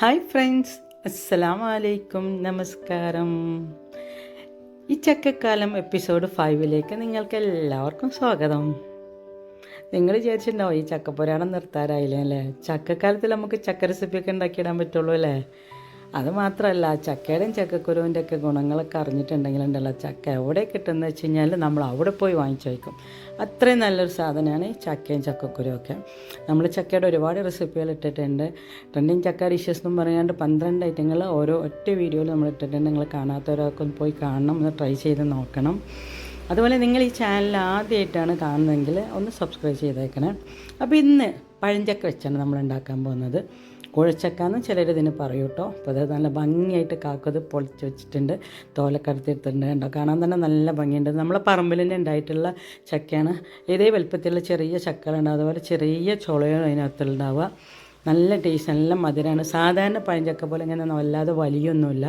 Hi friends അസ്സലാമലൈക്കും നമസ്കാരം. ഈ ചക്കക്കാലം എപ്പിസോഡ് ഫൈവിലേക്ക് നിങ്ങൾക്ക് എല്ലാവർക്കും സ്വാഗതം. നിങ്ങൾ വിചാരിച്ചിട്ടുണ്ടാവും ഈ ചക്കപ്പുരാണം നിർത്താറായില്ലേ അല്ലേ? ചക്കക്കാലത്തിൽ നമുക്ക് ചക്ക റെസിപ്പിയൊക്കെ ഉണ്ടാക്കിയിടാൻ പറ്റുള്ളൂ അല്ലേ? അത് മാത്രമല്ല ചക്കയുടെയും ചക്കക്കുരുവിന്റെ ഒക്കെ ഗുണങ്ങളൊക്കെ അറിഞ്ഞിട്ടുണ്ടെങ്കിലുണ്ടല്ലോ ചക്ക എവിടെ കിട്ടുന്നത് വെച്ച് കഴിഞ്ഞാൽ നമ്മൾ അവിടെ പോയി വാങ്ങിച്ചു വയ്ക്കും അത്രയും നല്ലൊരു സാധനമാണ് ഈ ചക്കയും ചക്കക്കുരുവും ഒക്കെ. നമ്മൾ ചക്കയുടെ ഒരുപാട് റെസിപ്പികൾ ഇട്ടിട്ടുണ്ട്. ട്രെൻഡിങ് ചക്ക ഡിഷസ് എന്നും പറയാണ്ട് പന്ത്രണ്ട് ഐറ്റങ്ങൾ ഓരോ ഒറ്റ വീഡിയോയിൽ നമ്മൾ ഇട്ടിട്ടുണ്ട്. നിങ്ങൾ കാണാത്തവരൊക്കെ പോയി കാണണം ഒന്ന് ട്രൈ ചെയ്ത് നോക്കണം. അതുപോലെ നിങ്ങൾ ഈ ചാനൽ ആദ്യമായിട്ടാണ് കാണുന്നതെങ്കിൽ ഒന്ന് സബ്സ്ക്രൈബ് ചെയ്തേക്കണേ. അപ്പോൾ ഇന്ന് പഴഞ്ചക്ക വെച്ചാണ് നമ്മൾ ഉണ്ടാക്കാൻ പോകുന്നത്. കുഴച്ചക്ക എന്ന് ചിലർ ഇതിന് പറയും കേട്ടോ അപ്പോൾ അത് നല്ല ഭംഗിയായിട്ട് കാക്കത് പൊളിച്ച് വെച്ചിട്ടുണ്ട്. തോലക്കടുത്തിട്ടുണ്ട് കേട്ടോ കാണാൻ തന്നെ നല്ല ഭംഗിയുണ്ട്. നമ്മളെ പറമ്പിൽ തന്നെ ഉണ്ടായിട്ടുള്ള ചക്കയാണ്. ഇതേ വലുപ്പത്തിലുള്ള ചെറിയ ചക്കകളുണ്ടാവും അതുപോലെ ചെറിയ ചുളയും അതിനകത്തുണ്ടാവുക നല്ല ടേസ്റ്റ് നല്ല മധുരമാണ് സാധാരണ പഴഞ്ചക്ക പോലെ ഇങ്ങനെ വല്ലാതെ വലിയൊന്നുമില്ല.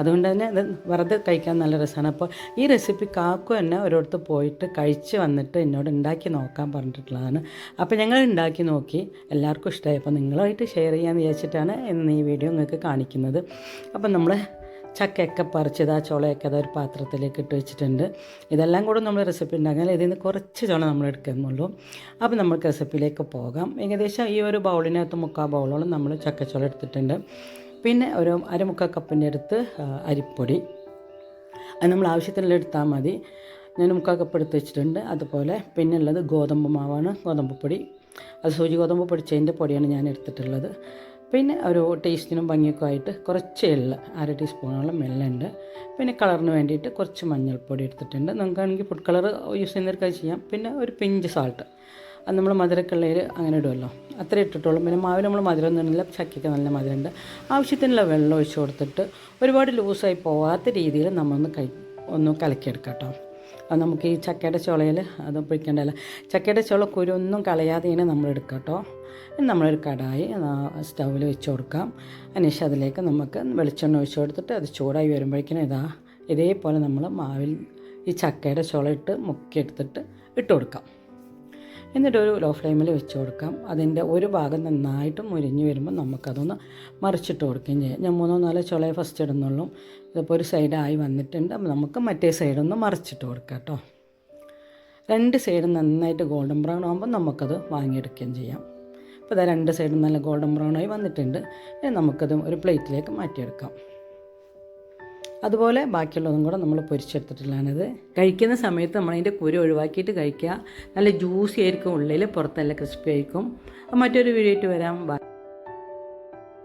അതുകൊണ്ട് തന്നെ അത് വെറുതെ കഴിക്കാൻ നല്ല രസമാണ്. അപ്പോൾ ഈ റെസിപ്പി കാക്കു തന്നെ ഒരിടത്ത് പോയിട്ട് കഴിച്ച് വന്നിട്ട് എന്നോട് ഉണ്ടാക്കി നോക്കാൻ പറഞ്ഞിട്ടുള്ളതാണ്. അപ്പോൾ ഞങ്ങൾ ഉണ്ടാക്കി നോക്കി. എല്ലാവർക്കും ഇഷ്ടമായി. അപ്പോൾ നിങ്ങളുമായിട്ട് ഷെയർ ചെയ്യാമെന്ന് വിചാരിച്ചിട്ടാണ് ഇന്ന് ഈ വീഡിയോ നിങ്ങൾക്ക് കാണിക്കുന്നത്. അപ്പം നമ്മൾ ചക്കയൊക്കെ പറിച്ചത് ആ ചുളയൊക്കെ ഒരു പാത്രത്തിലേക്ക് ഇട്ട് വെച്ചിട്ടുണ്ട്. ഇതെല്ലാം കൂടെ നമ്മൾ റെസിപ്പി ഉണ്ടാക്കാൻ ഇതിൽ നിന്ന് കുറച്ച് ചുള നമ്മൾ എടുക്കുന്നുള്ളൂ. അപ്പോൾ നമുക്ക് റെസിപ്പിയിലേക്ക് പോകാം. ഏകദേശം ഈ ഒരു ബൗളിനകത്ത് മുക്കാൽ ബൗളോളം നമ്മൾ ചക്കച്ചുള എടുത്തിട്ടുണ്ട്. പിന്നെ ഒരു അരമുക്കാൽ കപ്പിന്റെ അടുത്ത് അരിപ്പൊടി. അത് നമ്മൾ ആവശ്യത്തിനുള്ള എടുത്താൽ മതി. ഞാൻ മുക്കാൽ കപ്പ് എടുത്ത് വെച്ചിട്ടുണ്ട്. അതുപോലെ പിന്നെ ഉള്ളത് ഗോതമ്പ് മാവാണ് ഗോതമ്പ് പൊടി. അത് സൂചി ഗോതമ്പ് പൊടിച്ചതിന്റെ പൊടിയാണ് ഞാൻ എടുത്തിട്ടുള്ളത്. പിന്നെ ഒരു ടേസ്റ്റിനും ഭംഗിയൊക്കെ ആയിട്ട് കുറച്ച് എള്ള് അര ടീസ്പൂണോളം എള്ളുണ്ട്. പിന്നെ കളറിന് വേണ്ടിയിട്ട് കുറച്ച് മഞ്ഞൾപ്പൊടി എടുത്തിട്ടുണ്ട്. നമുക്കാണെങ്കിൽ ഫുഡ് കളർ യൂസ് ചെയ്യുന്നവർക്ക് ചെയ്യാം. പിന്നെ ഒരു പിഞ്ച് സാൾട്ട് അത് നമ്മൾ മധുരക്കള്ളയിൽ അങ്ങനെ ഇടുമല്ലോ അത്ര ഇട്ടിട്ടുള്ളൂ. പിന്നെ മാവിൽ നമ്മൾ മധുരം ഒന്നുമില്ല ചക്കയ്ക്ക് നല്ല മധുരമുണ്ട്. ആവശ്യത്തിനുള്ള വെള്ളം ഒഴിച്ച് കൊടുത്തിട്ട് ഒരുപാട് ലൂസായി പോവാത്ത രീതിയിൽ നമ്മളൊന്ന് കൈ ഒന്ന് കലക്കിയെടുക്കാം കേട്ടോ. അത് നമുക്ക് ഈ ചക്കയുടെ ചുളയിൽ അത് പൊയ്ക്കേണ്ടതല്ല ചക്കയുടെ ചുള കുരുവൊന്നും കളയാതെയാണ് നമ്മൾ എടുക്കുക കേട്ടോ. നമ്മളൊരു കടായി സ്റ്റൗവിൽ വെച്ച് കൊടുക്കാം. അതിനുശേഷം അതിലേക്ക് നമുക്ക് വെളിച്ചെണ്ണ ഒഴിച്ച് കൊടുത്തിട്ട് അത് ചൂടായി വരുമ്പോഴേക്കിനും ഇതാ ഇതേപോലെ നമ്മൾ മാവിൽ ഈ ചക്കയുടെ ചുള ഇട്ട് മുക്കിയെടുത്തിട്ട് ഇട്ട് കൊടുക്കാം. എന്നിട്ട് ഒരു ലോ ഫ്ലെയിമിൽ വെച്ച് കൊടുക്കാം. അതിന്റെ ഒരു ഭാഗം നന്നായിട്ട് മുരിഞ്ഞ് വരുമ്പോൾ നമുക്കതൊന്ന് മറിച്ചിട്ട് കൊടുക്കുകയും ചെയ്യാം. ഞാൻ മൂന്നോ നാലോ ചുളയെ ഫസ്റ്റ് ഇടുന്നുള്ളൂ. ഇതിപ്പോൾ ഒരു സൈഡായി വന്നിട്ടുണ്ട്. അപ്പോൾ നമുക്ക് മറ്റേ സൈഡൊന്ന് മറിച്ചിട്ട് കൊടുക്കാം കേട്ടോ. രണ്ട് സൈഡും നന്നായിട്ട് ഗോൾഡൻ ബ്രൗൺ ആകുമ്പോൾ നമുക്കത് വാങ്ങിയെടുക്കുകയും ചെയ്യാം. അപ്പോൾ ഇതാ രണ്ട് സൈഡും നല്ല ഗോൾഡൻ ബ്രൗൺ ആയി വന്നിട്ടുണ്ട്. നമുക്കത് ഒരു പ്ലേറ്റിലേക്ക് മാറ്റിയെടുക്കാം. അതുപോലെ ബാക്കിയുള്ളതും കൂടെ നമ്മൾ പൊരിച്ചെടുത്തിട്ടുള്ളതാണിത്. കഴിക്കുന്ന സമയത്ത് നമ്മൾ നമ്മളതിന്റെ കുരു ഒഴിവാക്കിയിട്ട് കഴിക്കുക. നല്ല ജ്യൂസി ആയിരിക്കും ഉള്ളിൽ പുറത്തല്ല ക്രിസ്പി ആയിരിക്കും. മറ്റൊരു വീഡിയോ ആയിട്ട് വരാം